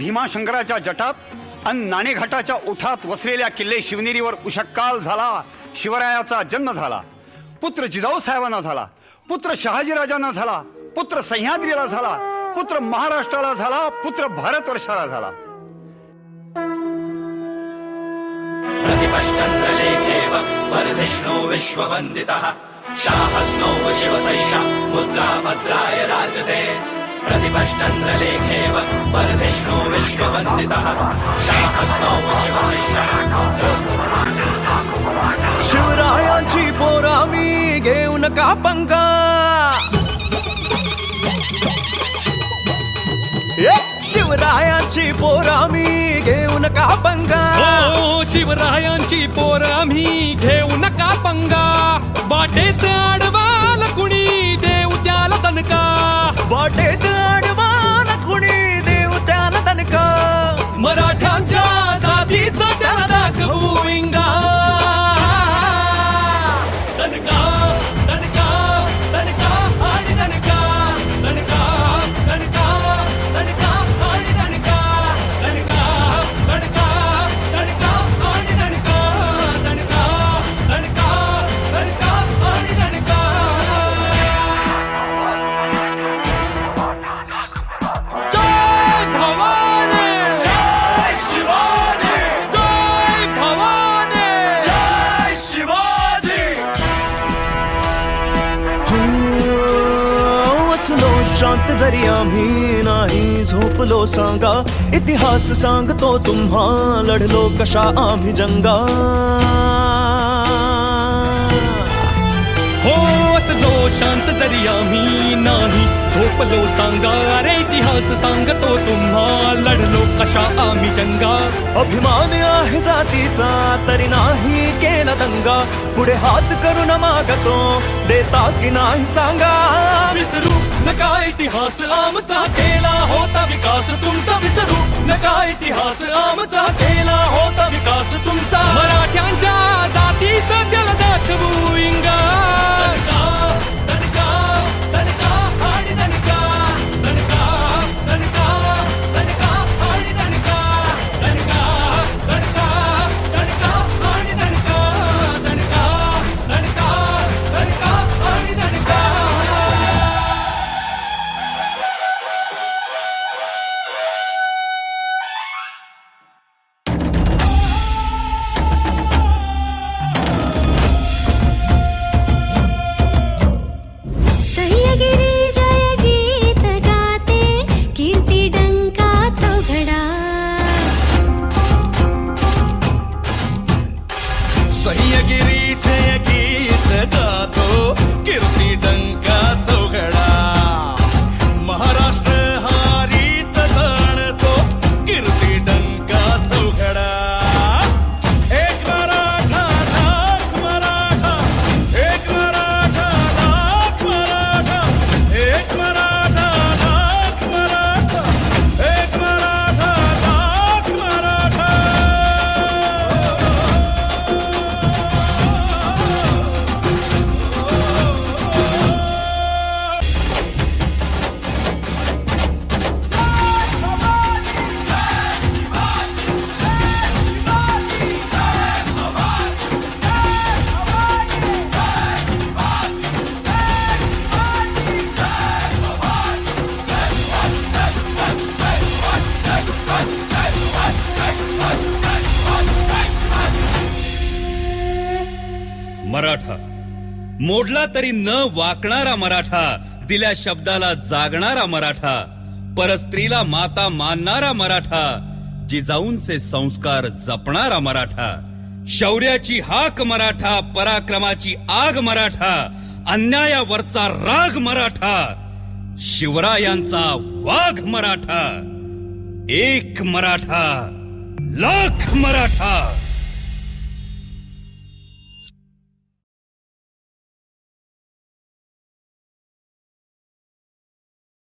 भीमाशंकराच्या जटात आणि नाणेघाटाच्या ओठात वसलेल्या किल्ले शिवनेरीवर उषक्काल झाला शिवरायाचा जन्म झाला पुत्र जिजाऊ साहेबांना झाला पुत्र शहाजीराजांना झाला पुत्र सह्याद्रीला झाला पुत्र महाराष्ट्राला झाला पुत्र भारतवर्षाला झाला. प्रतिपश्चन्द्रलेखेव वरधिष्णो विश्ववन्दितः शाहस्नो शिवसैषा मुद्रा भद्राय राजते। प्रतिपश्चन्द्रलेखेव वरधिष्णो विश्ववन्दितः। शाहस्नो शिवरायांची पोरा मी घेऊ नका पंगा ए, शिवरायांची पोरा मी घेऊ नका पंगा हो शिवरायांची पोर आम्ही घेऊ नका पंगा वाटेत शांत जरी आम्ही नाही झोपलो सांगा इतिहास सांगतो तुम्हा लढलो कशा आम्ही जंगा. हो असलो शांत जरी आम्ही नाही झोपलो सांगा अरे इतिहास सांगतो तुम्हा लढलो कशा आम्ही जंगा. अभिमान आहे जातीचा तरी नाही केला दंगा. पुढे हात करून मागतो देता की नाही सांगा. विसरू नका इतिहास आमचा केला होता विकास तुमचा विसरू नका इतिहास आमचा केला होता विकास सह्यगिरीचे जय गीत गातो कीर्ती डंका मोडला तरी न वाकणारा मराठा दिल्या शब्दाला जागणारा मराठा परस्त्रीला माता मानणारा मराठा जिजाऊंचे संस्कार जपणारा मराठा शौर्याची हाक मराठा पराक्रमाची आग मराठा अन्यायावरचा राग मराठा शिवरायांचा वाघ मराठा एक मराठा लाख मराठा.